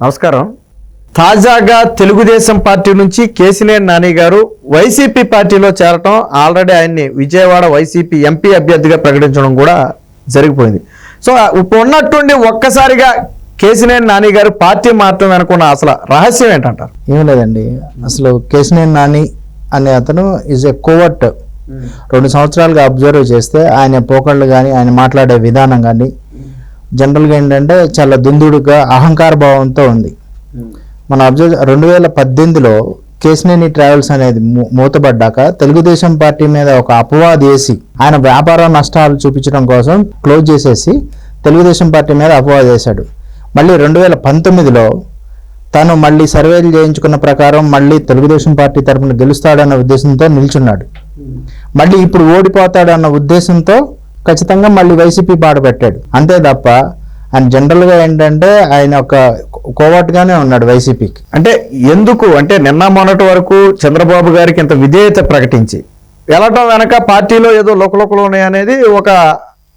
నమస్కారం. తాజాగా తెలుగుదేశం పార్టీ నుంచి కేసినేని నాని గారు వైసీపీ పార్టీలో చేరటం ఆల్రెడీ ఆయన్ని విజయవాడ వైసీపీ ఎంపీ అభ్యర్థిగా ప్రకటించడం కూడా జరిగిపోయింది. సో ఇప్పుడు ఉన్నట్టుండి ఒక్కసారిగా కేసినేని నాని గారు పార్టీ మారటం అనుకున్న అసలు రహస్యం ఏంటంటారు? ఏం లేదండి. అసలు కేశినేని నాని అనే అతను ఈజ్ ఎ కోవర్ట్ రెండు సంవత్సరాలుగా అబ్జర్వ్ చేస్తే ఆయన పోకళ్ళు కానీ ఆయన మాట్లాడే విధానం కానీ జనరల్గా ఏంటంటే చాలా దుందుడుగా అహంకార భావంతో ఉంది. మన అబ్జర్వ్ రెండు వేల పద్దెనిమిదిలో కేశినేని ట్రావెల్స్ అనేది మూ- మూతపడ్డాక తెలుగుదేశం పార్టీ మీద ఒక అపవాదు వేసి ఆయన వ్యాపార నష్టాలు చూపించడం కోసం క్లోజ్ చేసేసి తెలుగుదేశం పార్టీ మీద అపవాదు వేశాడు. మళ్ళీ రెండు వేల పంతొమ్మిదిలో తను మళ్ళీ సర్వేలు చేయించుకున్న ప్రకారం మళ్ళీ తెలుగుదేశం పార్టీ తరపున గెలుస్తాడన్న ఉద్దేశంతో నిల్చున్నాడు. మళ్ళీ ఇప్పుడు ఓడిపోతాడన్న ఉద్దేశంతో ఖచ్చితంగా మళ్ళీ వైసీపీ బాట పెట్టాడు. అంతే తప్ప ఆయన జనరల్గా ఏంటంటే ఆయన ఒక కోవట్గానే ఉన్నాడు వైసీపీకి. అంటే ఎందుకు? అంటే నిన్న మొన్నటి వరకు చంద్రబాబు గారికి ఇంత విధేయత ప్రకటించి వెళ్ళటం వెనక పార్టీలో ఏదో లోకలోకలు ఉన్నాయనేది ఒక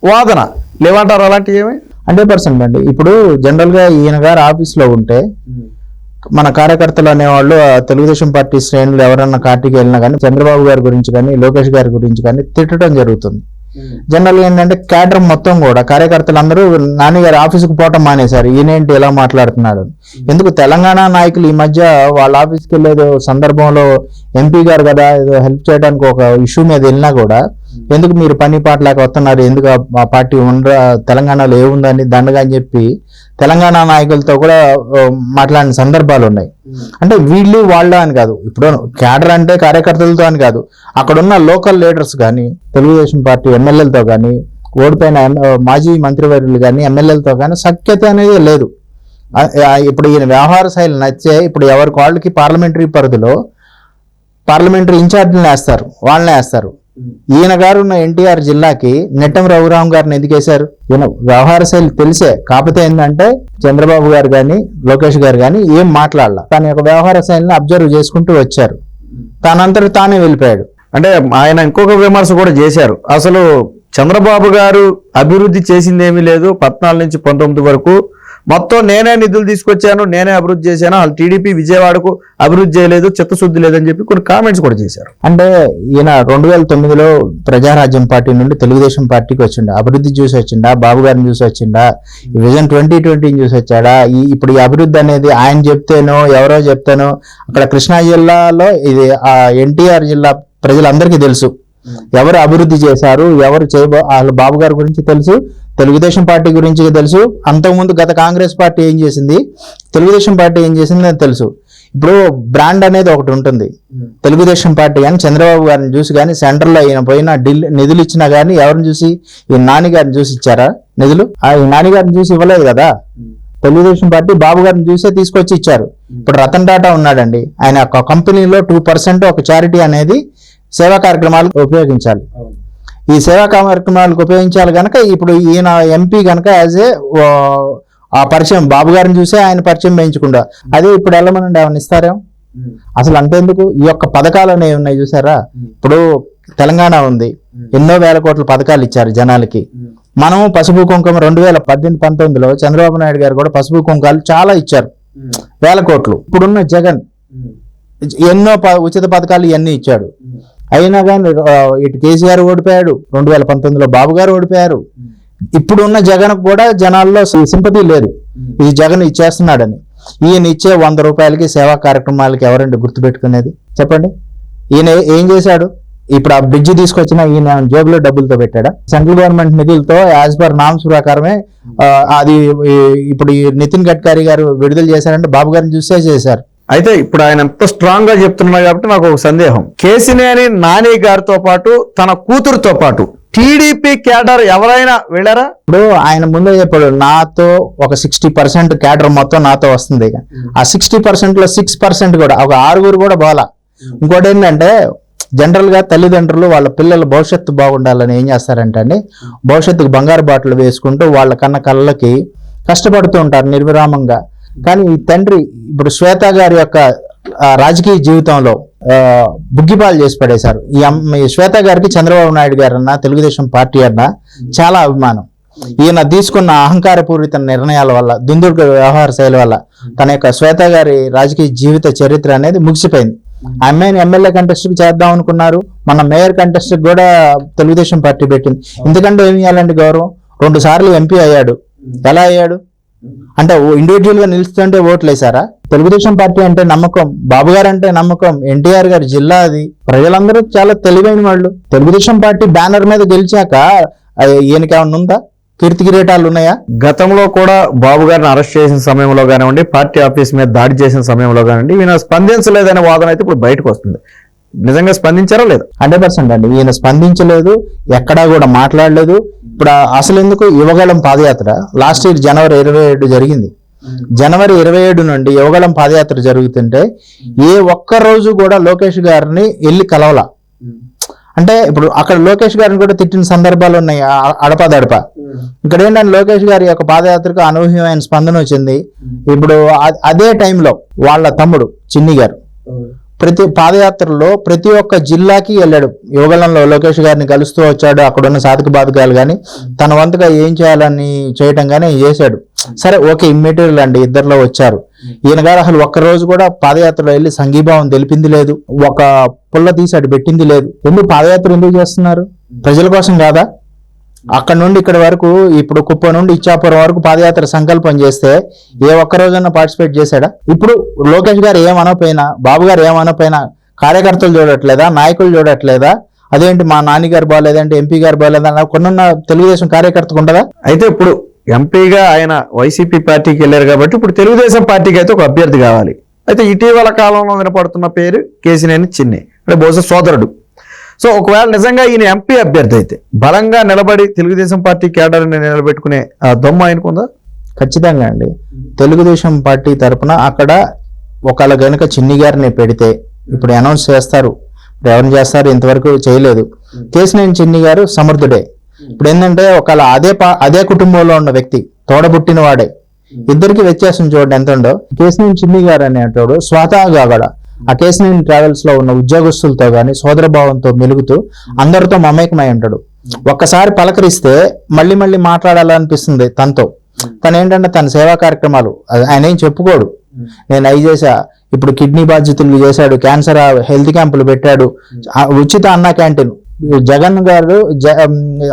వాదన. లేవంటారు అలాంటివి ఏమి? హండ్రెడ్ పర్సెంట్ అండి. ఇప్పుడు జనరల్గా ఈయన గారు ఆఫీస్లో ఉంటే మన కార్యకర్తలు అనేవాళ్ళు తెలుగుదేశం పార్టీ శ్రేణులు ఎవరన్నా పార్టీకి వెళ్ళినా కానీ చంద్రబాబు గారి గురించి కానీ లోకేష్ గారి గురించి కానీ తిట్టడం జరుగుతుంది. జనరల్ ఏంటంటే క్యాడర్ మొత్తం కూడా కార్యకర్తలందరూ నాన్నగారి ఆఫీస్కి పోవటం మానేశారు. ఈయనేంటి ఎలా మాట్లాడుతున్నాడు ఎందుకు తెలంగాణ నాయకులు ఈ మధ్య వాళ్ళ ఆఫీస్కి వెళ్ళేదో సందర్భంలో ఎంపీ గారు కదా ఏదో హెల్ప్ చేయడానికి ఒక ఇష్యూ మీద వెళ్ళినా కూడా ఎందుకు మీరు పని పాట లేక వస్తున్నారు? ఎందుకు ఆ- పార్టీ ఉండ తెలంగాణలో ఏముందని దండగా అని చెప్పి తెలంగాణ నాయకులతో కూడా మాట్లాడిన సందర్భాలు ఉన్నాయి. అంటే వీళ్ళు వాళ్ళ అని కాదు. ఇప్పుడు క్యాడర్ అంటే కార్యకర్తలతో అని కాదు. అక్కడ ఉన్న లోకల్ లీడర్స్ కానీ తెలుగుదేశం పార్టీ ఎమ్మెల్యేలతో కానీ ఓడిపోయిన మాజీ మంత్రివర్యులు కానీ ఎమ్మెల్యేలతో కానీ సఖ్యత అనేది లేదు. ఇప్పుడు ఈయన వ్యవహార శైలి నచ్చే ఇప్పుడు ఎవరికి వాళ్ళకి పార్లమెంటరీ పరిధిలో పార్లమెంటరీ ఇన్ఛార్జీలను వేస్తారు వాళ్ళని వేస్తారు. ఈయన గారు ఉన్న ఎన్టీఆర్ జిల్లాకి నెట్టం రఘురామ్ గారిని ఎందుకు వేశారు? ఈయన వ్యవహార శైలి తెలిసే కాకపోతే ఏంటంటే చంద్రబాబు గారు కానీ లోకేష్ గారు కానీ ఏం మాట్లాడాల. తన యొక్క వ్యవహార శైలిని అబ్జర్వ్ చేసుకుంటూ వచ్చారు. తనంతరు తానే వెళ్ళిపోయాడు. అంటే ఆయన ఇంకొక విమర్శ కూడా చేశారు. అసలు చంద్రబాబు గారు అభివృద్ధి చేసింది ఏమీ లేదు. పద్నాలుగు నుంచి పంతొమ్మిది వరకు మొత్తం నేనే నిధులు తీసుకొచ్చాను నేనే అభివృద్ధి చేశాను వాళ్ళు టీడీపీ విజయవాడకు అభివృద్ధి చేయలేదు చిత్తశుద్ధి లేదని చెప్పి కొన్ని కామెంట్స్ కూడా చేశారు. అంటే ఈయన రెండు వేల తొమ్మిదిలో ప్రజారాజ్యం పార్టీ నుండి తెలుగుదేశం పార్టీకి వచ్చిండా అభివృద్ధి చూసి వచ్చిండా బాబు గారిని చూసి వచ్చిండా విజన్ ట్వంటీ ట్వంటీని చూసి వచ్చాడా ఈ ఇప్పుడు ఈ అభివృద్ధి అనేది ఆయన చెప్తేనో ఎవరో చెప్తేనో అక్కడ కృష్ణా జిల్లాలో ఇది ఆ ఎన్టీఆర్ జిల్లా ప్రజలందరికీ తెలుసు. ఎవరు అభివృద్ధి చేశారు ఎవరు చేయబో వాళ్ళ బాబు గారి గురించి తెలుసు తెలుగుదేశం పార్టీ గురించి తెలుసు. అంతకుముందు గత కాంగ్రెస్ పార్టీ ఏం చేసింది? తెలుగుదేశం పార్టీ ఏం చేసింది అని తెలుసు. ఇప్పుడు బ్రాండ్ అనేది ఒకటి ఉంటుంది. తెలుగుదేశం పార్టీ కానీ చంద్రబాబు గారిని చూసి కానీ సెంటర్లో ఈయన పోయిన ఢిల్లీ నిధులు ఇచ్చినా కానీ ఎవరిని చూసి ఈ నాని గారిని చూసి ఇచ్చారా నిధులు? ఆ ఈ నాని గారిని చూసి ఇవ్వలేదు కదా? తెలుగుదేశం పార్టీ బాబు గారిని చూసే తీసుకొచ్చి ఇచ్చారు. ఇప్పుడు రతన్ టాటా ఉన్నాడండి. ఆయన ఒక కంపెనీలో టూ పర్సెంట్ ఒక చారిటీ అనేది సేవా కార్యక్రమాలకు ఉపయోగించాలి. ఈ సేవా కార్యక్రమాలకు ఉపయోగించాలి కనుక ఇప్పుడు ఈయన ఎంపీ కనుక యాజ్ ఏ ఆ పరిచయం బాబు గారిని చూసే ఆయన పరిచయం వేయించుకుంటా అదే ఇప్పుడు వెళ్ళమనండి ఏమన్నా ఇస్తారేమో? అసలు అంతేందుకు ఈ యొక్క పథకాలు అనేవి ఉన్నాయి చూసారా? ఇప్పుడు తెలంగాణ ఉంది. ఎన్నో వేల కోట్ల పథకాలు ఇచ్చారు జనాలకి. మనం పసుపు కుంకుమ రెండు వేల పద్దెనిమిది పంతొమ్మిదిలో చంద్రబాబు నాయుడు గారు కూడా పసుపు కుంకాలు చాలా ఇచ్చారు. వేల కోట్లు. ఇప్పుడున్న జగన్ ఎన్నో ప- ఉచిత పథకాలు ఇవన్నీ ఇచ్చాడు. అయినా కానీ ఇటు కేసీఆర్ ఓడిపోయాడు రెండు వేల పంతొమ్మిదిలో బాబు గారు ఓడిపోయారు. ఇప్పుడున్న జగన్ కూడా జనాల్లో సింపతి లేదు. ఈ జగన్ ఇచ్చేస్తున్నాడని. ఈయన ఇచ్చే వంద రూపాయలకి సేవా కార్యక్రమాలకి ఎవరండి గుర్తుపెట్టుకునేది? చెప్పండి. ఈయన ఏం చేశాడు? ఇప్పుడు ఆ బ్రిడ్జి తీసుకొచ్చిన ఈయన జేబులో డబ్బులతో పెట్టాడా? సెంట్రల్ గవర్నమెంట్ నిధులతో యాజ్ పర్ నామ్స్ ప్రకారమే అది ఇప్పుడు ఈ నితిన్ గడ్కరీ గారు విడుదల చేశారంటే బాబు గారిని చూసే చేశారు. అయితే ఇప్పుడు ఆయన ఎంత స్ట్రాంగ్గా చెప్తున్నారు కాబట్టి నాకు ఒక సందేహం. కేసినేని నాని గారితో పాటు తన కూతురుతో పాటు టీడీపీ క్యాడర్ ఎవరైనా వెళ్ళారా? ఇప్పుడు ఆయన ముందే చెప్పాడు నాతో ఒక సిక్స్టీ పర్సెంట్ క్యాడర్ మొత్తం నాతో వస్తుంది ఇక. ఆ సిక్స్టీ పర్సెంట్లో సిక్స్ పర్సెంట్ కూడా ఒక ఆరుగురు కూడా బాలా. ఇంకోటి ఏంటంటే జనరల్గా తల్లిదండ్రులు వాళ్ళ పిల్లల భవిష్యత్తు బాగుండాలని ఏం చేస్తారంటే అండి భవిష్యత్తుకు బంగారు బాటలు వేసుకుంటూ వాళ్ళ కన్న కళ్ళకి కష్టపడుతూ ఉంటారు నిర్విరామంగా. కానీ ఈ తండ్రి ఇప్పుడు శ్వేత గారి యొక్క రాజకీయ జీవితంలో ఆ, బుగ్గిపాలు చేసి పడేశారు. ఈ అమ్మ ఈ శ్వేత గారికి చంద్రబాబు నాయుడు గారు అన్న తెలుగుదేశం పార్టీ అన్న చాలా అభిమానం. ఈయన తీసుకున్న అహంకారపూరిత నిర్ణయాల వల్ల దుందుడుకు వ్యవహార శైలి వల్ల తన యొక్క శ్వేత గారి రాజకీయ జీవిత చరిత్ర అనేది ముగిసిపోయింది. ఆ అమ్మాయిని ఎమ్మెల్యే కంటెస్ట్కి చేద్దాం అనుకున్నారు. మన మేయర్ కంటెస్ట్ కూడా తెలుగుదేశం పార్టీ పెట్టింది. ఎందుకంటే ఏమి చేయాలండి గౌరవం? రెండు సార్లు ఎంపీ అయ్యాడు. ఎలా అయ్యాడు? అంటే ఇండివిజువల్గా నిలుస్తుంటే ఓట్లు వేసారా తెలుగుదేశం పార్టీ అంటే నమ్మకం బాబు గారు అంటే నమ్మకం ఎన్టీఆర్ గారి జిల్లా అది. ప్రజలందరూ చాలా తెలివైన వాళ్ళు. తెలుగుదేశం పార్టీ బ్యానర్ మీద గెలిచాక ఈయనకి ఏమన్నా ఉందా? కీర్తి కిరీటాలు ఉన్నాయా? గతంలో కూడా బాబు గారిని అరెస్ట్ చేసిన సమయంలో కానివ్వండి పార్టీ ఆఫీస్ మీద దాడి చేసిన సమయంలో కానివ్వండి ఈయన స్పందించలేదనే వాదన అయితే ఇప్పుడు బయటకు వస్తుంది. నిజంగా స్పందించారా లేదా? హండ్రెడ్ పర్సెంట్ అండి. ఈయన స్పందించలేదు ఎక్కడా కూడా మాట్లాడలేదు. ఇప్పుడు అసలు ఎందుకు యువగళం పాదయాత్ర? లాస్ట్ ఇయర్ జనవరి ఇరవై ఏడు జరిగింది. జనవరి ఇరవై ఏడు నుండి యువగళం పాదయాత్ర జరుగుతుంటే ఏ ఒక్క రోజు కూడా లోకేష్ గారిని వెళ్ళి కలవలా? అంటే ఇప్పుడు అక్కడ లోకేష్ గారిని కూడా తిట్టిన సందర్భాలు ఉన్నాయి అడపదడప ఇక్కడ ఏంటంటే లోకేష్ గారి యొక్క పాదయాత్రకు అనూహ్యమైన స్పందన వచ్చింది. ఇప్పుడు అదే టైంలో వాళ్ళ తమ్ముడు చిన్ని గారు. ప్రతి పాదయాత్రలో ప్రతి ఒక్క జిల్లాకి వెళ్ళాడు. యువగలంలో లోకేష్ గారిని కలుస్తూ వచ్చాడు. అక్కడ ఉన్న సాధక బాధకాలు కానీ తన వంతుగా ఏం చేయాలని చేయటం కానీ చేశాడు. సరే ఓకే ఇమ్మీడియట్ అండి. ఇద్దరిలో వచ్చారు. ఈయన గారు అసలు ఒక్క రోజు కూడా పాదయాత్రలో వెళ్ళి సంఘీభావం తెలిపింది లేదు. ఒక పుల్ల తీసి అటు పెట్టింది లేదు. ఎందుకు పాదయాత్ర ఎందుకు చేస్తున్నారు? ప్రజల కోసం కాదా? అక్కడ నుండి ఇక్కడ వరకు ఇప్పుడు కుప్ప నుండి ఇచ్చాపురం వరకు పాదయాత్ర సంకల్పం చేస్తే ఏ ఒక్క రోజన్నా పార్టిసిపేట్ చేశాడా? ఇప్పుడు లోకేష్ గారు ఏమనపోయినా బాబు గారు ఏమనపోయినా కార్యకర్తలు చూడట్లేదా? నాయకులు చూడట్లేదా? అదేంటి మా నాన్నగారు బాగాలేదంటే ఎంపీ గారు బాగాలేదా కొన్నున్న తెలుగుదేశం కార్యకర్తకు ఉండదా? అయితే ఇప్పుడు ఎంపీగా ఆయన వైసీపీ పార్టీకి వెళ్ళారు కాబట్టి ఇప్పుడు తెలుగుదేశం పార్టీకి అయితే ఒక అభ్యర్థి కావాలి. అయితే ఇటీవల కాలంలో వినపడుతున్న పేరు కేసినేని చిన్ని. అంటే బహుశా సోదరుడు. సో ఒకవేళ నిజంగా ఈయన ఎంపీ అభ్యర్థి అయితే బలంగా నిలబడి తెలుగుదేశం పార్టీ కేడర్ని నిలబెట్టుకునే ఆ ఆయనకుందా ఖచ్చితంగా అండి. తెలుగుదేశం పార్టీ తరపున అక్కడ ఒకళ్ళ గనుక చిన్ని గారిని పెడితే ఇప్పుడు అనౌన్స్ చేస్తారు. ఇప్పుడు ఎవరిని చేస్తారు? ఇంతవరకు చేయలేదు. కేసినేని చిన్ని గారు సమర్థుడే. ఇప్పుడు ఏంటంటే ఒకళ్ళ అదే పా అదే కుటుంబంలో ఉన్న వ్యక్తి తోడబుట్టిన వాడే. ఇద్దరికి వ్యత్యాసం చూడండి ఎంత ఉందో. కేసినేని చిన్ని గారు అనేటోడు స్వతహాగా కూడా ఆ కేసినేని ట్రావెల్స్లో ఉన్న ఉద్యోగస్తులతో గాని సోదరభావంతో మెలుగుతూ అందరితో మమేకమై ఉంటాడు. ఒక్కసారి పలకరిస్తే మళ్ళీ మళ్ళీ మాట్లాడాలనిపిస్తుంది తనతో. తను ఏంటంటే తన సేవా కార్యక్రమాలు అది ఆయన ఏం చెప్పుకోడు. నేను అవి చేశా ఇప్పుడు కిడ్నీ బాధ్యతలు చేశాడు క్యాన్సర్ హెల్త్ క్యాంపులు పెట్టాడు. ఉచిత అన్న క్యాంటీన్ జగన్ గారు జ-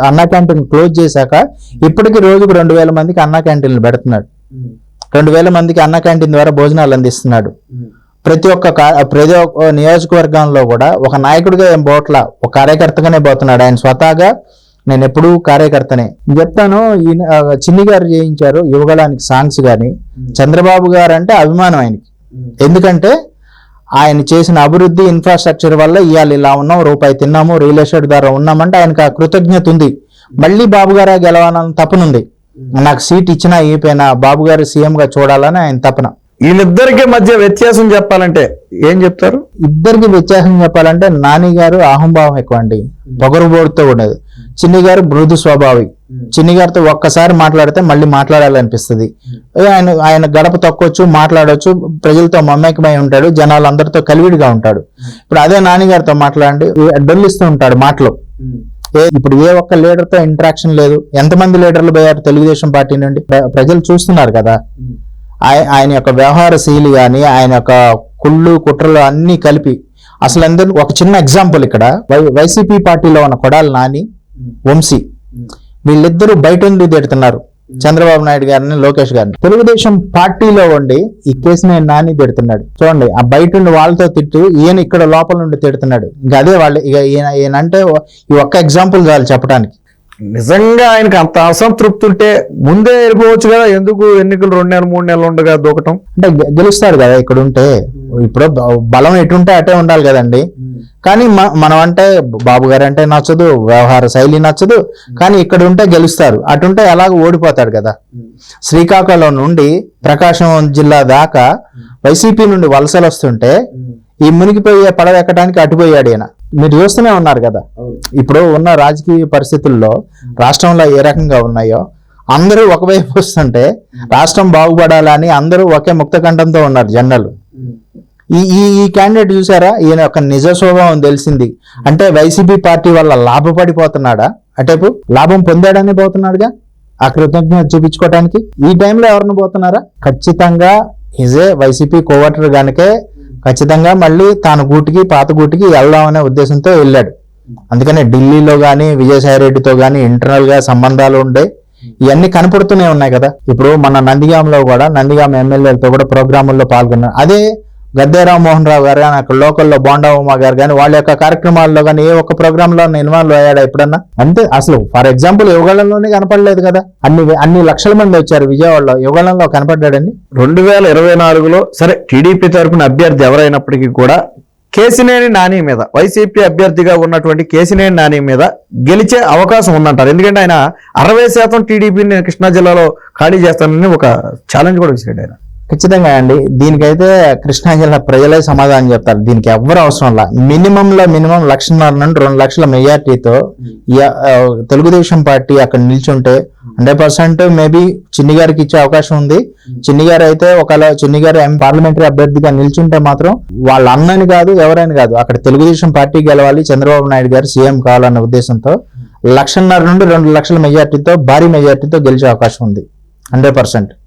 అన్న క్యాంటీన్ క్లోజ్ చేశాక ఇప్పటికి రోజుకు రెండు వేల మందికి అన్న క్యాంటీన్లు పెడుతున్నాడు. రెండు వేల మందికి అన్న క్యాంటీన్ ద్వారా భోజనాలు అందిస్తున్నాడు. ప్రతి ఒక్క ప్రతి ఒక్క నియోజకవర్గంలో కూడా ఒక నాయకుడిగా ఏం పోట్ల ఒక కార్యకర్తగానే పోతున్నాడు. ఆయన స్వతహాగా నేను ఎప్పుడూ కార్యకర్తనే. చెప్తాను చిన్ని గారు చేయించారు యువగలానికి సాంగ్స్ గాని. చంద్రబాబు గారు అంటే అభిమానం ఆయనకి. ఎందుకంటే ఆయన చేసిన అభివృద్ధి ఇన్ఫ్రాస్ట్రక్చర్ వల్ల ఇవాళ ఇలా ఉన్నాం రూపాయి తిన్నాము రియల్ ఎస్టేట్ ద్వారా ఉన్నామంటే ఆయనకు ఆ కృతజ్ఞత ఉంది. మళ్ళీ బాబు గారే గెలవాలని తపనుంది నాకు సీట్ ఇచ్చినా ఈపోయినా బాబు గారు సీఎం గా చూడాలని ఆయన తపన. వీళ్ళిద్దరికి మధ్య వ్యత్యాసం చెప్పాలంటే ఏం చెప్తారు? ఇద్దరికి వ్యత్యాసం చెప్పాలంటే నాని గారు అహంభావం ఎక్కువ అండి పొగరుబోడుతో ఉండేది. చిన్ని గారు మృదు స్వభావి చిన్ని గారితో ఒక్కసారి మాట్లాడితే మళ్ళీ మాట్లాడాలనిపిస్తుంది. ఆయన ఆయన గడప తొక్కొచ్చు మాట్లాడొచ్చు ప్రజలతో మమేకమై ఉంటాడు జనాలందరితో కలివిడిగా ఉంటాడు. ఇప్పుడు అదే నాని గారితో మాట్లాడండి డొల్లిస్తూ ఉంటాడు మాటలు. ఏ ఇప్పుడు ఏ ఒక్క లీడర్తో ఇంటరాక్షన్ లేదు. ఎంతమంది లీడర్లు పోయారు తెలుగుదేశం పార్టీ నుండి? ప్ర- ప్రజలు చూస్తున్నారు కదా. ఆయన యొక్క వ్యవహార శైలి కానీ ఆయన యొక్క కుళ్ళు కుట్రలు అన్నీ కలిపి అసలు అందరూ ఒక చిన్న ఎగ్జాంపుల్ ఇక్కడ. వై- వైసీపీ పార్టీలో ఉన్న కొడాలి నాని వంశీ వీళ్ళిద్దరూ బయట ఉండి తిడుతున్నారు. చంద్రబాబు నాయుడు గారిని లోకేష్ గారిని. తెలుగుదేశం పార్టీలో ఉండి ఈ కేసుని నాని తిడుతున్నాడు. చూడండి ఆ బయట ఉండి వాళ్ళతో తిట్టు ఈయన ఇక్కడ లోపల నుండి తిడుతున్నాడు. ఇంకా అదే వాళ్ళు ఇక ఈయన ఈయన అంటే ఈ ఒక్క ఎగ్జాంపుల్ చాలు చెప్పడానికి. నిజంగా ఆయనకి అంత అసంతృప్తి ఉంటే ముందే వెళ్ళిపోవచ్చు కదా. ఎందుకు ఎన్నికలు రెండు నెలలు మూడు నెలలు ఉండగా దూకటం? అంటే గెలుస్తారు కదా ఇక్కడ ఉంటే ఇప్పుడు బ- బలం ఎటుంటే అటే ఉండాలి కదండి. కానీ మ- మనం అంటే బాబు గారు అంటే నచ్చదు వ్యవహార శైలి నచ్చదు. కానీ ఇక్కడ ఉంటే గెలుస్తారు. అటుంటే ఎలాగ ఓడిపోతాడు కదా. శ్రీకాకుళం నుండి ప్రకాశం జిల్లా దాకా వైసీపీ నుండి వలసలు వస్తుంటే ఈ మునిగిపోయే పడవ ఎక్కడానికి అటుపోయాడు ఈయన. మీరు చూస్తూనే ఉన్నారు కదా. ఇప్పుడు ఉన్న రాజకీయ పరిస్థితుల్లో రాష్ట్రంలో ఏ రకంగా ఉన్నాయో అందరూ ఒకవైపు వస్తుంటే రాష్ట్రం బాగుపడాలని అందరూ ఒకే ముక్త కంఠంతో ఉన్నారు జనరల్ ఈ ఈ ఈ క్యాండిడేట్ చూసారా? ఈయన యొక్క నిజ స్వభావం తెలిసింది. అంటే వైసీపీ పార్టీ వల్ల లాభపడిపోతున్నాడా? అటేపు లాభం పొందాడని పోతున్నాడుగా? ఆ కృతజ్ఞత చూపించుకోవడానికి ఈ టైంలో ఎవరిని పోతున్నారా? ఖచ్చితంగా ఇజే వైసీపీ కోవటర్ గనుకే ఖచ్చితంగా మళ్ళీ తాను గూటికి పాత గూటికి వెళ్దామనే ఉద్దేశంతో వెళ్ళాడు. అందుకనే ఢిల్లీలో కానీ విజయసాయి రెడ్డితో కానీ ఇంటర్నల్గా సంబంధాలు ఉండే ఇవన్నీ కనపడుతూనే ఉన్నాయి కదా. ఇప్పుడు మన నందిగాంలో కూడా నందిగాం ఎమ్మెల్యేలతో కూడా ప్రోగ్రాముల్లో పాల్గొన్నారు అదే గద్దె రామ్మోహన్ రావు గారు కానీ అక్కడ లోకల్లో బోండా గారు కానీ వాళ్ళ యొక్క కార్యక్రమాల్లో కానీ ఏ ఒక్క ప్రోగ్రాంలో ఇన్వాల్వ్ అయ్యాడా ఎప్పుడన్నా? అంతే అసలు ఫర్ ఎగ్జాంపుల్ యువగళంలోనే కనపడలేదు కదా. అన్ని అన్ని లక్షల మంది వచ్చారు విజయవాడలో. యువగళంలో కనపడ్డాడండి? రెండు వేల ఇరవై నాలుగులో సరే టీడీపీ తరపున అభ్యర్థి ఎవరైనప్పటికీ కూడా కేసినేని నాని మీద వైసీపీ అభ్యర్థిగా ఉన్నటువంటి కేసినేని నాని మీద గెలిచే అవకాశం ఉందంటారు. ఎందుకంటే ఆయన అరవై శాతం టీడీపీని కృష్ణా జిల్లాలో ఖాళీ చేస్తానని ఒక ఛాలెంజ్ కూడా విసిరాడు ఆయన. ఖచ్చితంగా అండి. దీనికైతే కృష్ణా జిల్లా ప్రజలే సమాధానం చెప్తారు. దీనికి ఎవ్వరు అవసరం లా. మినిమం లో మినిమం లక్షన్నర నుండి రెండు లక్షల మెజార్టీతో తెలుగుదేశం పార్టీ అక్కడ నిల్చుంటే హండ్రెడ్ పర్సెంట్ మేబీ చిన్ని గారికి ఇచ్చే అవకాశం ఉంది. చిన్ని గారు అయితే ఒకవేళ చిన్ని గారు పార్లమెంటరీ అభ్యర్థిగా నిల్చుంటే మాత్రం వాళ్ళ అన్నని కాదు ఎవరైనా కాదు అక్కడ తెలుగుదేశం పార్టీ గెలవాలి చంద్రబాబు నాయుడు గారు సీఎం కావాలన్న ఉద్దేశంతో లక్షన్నర నుండి రెండు లక్షల మెజార్టీతో భారీ మెజార్టీతో గెలిచే అవకాశం ఉంది. Hundred percent.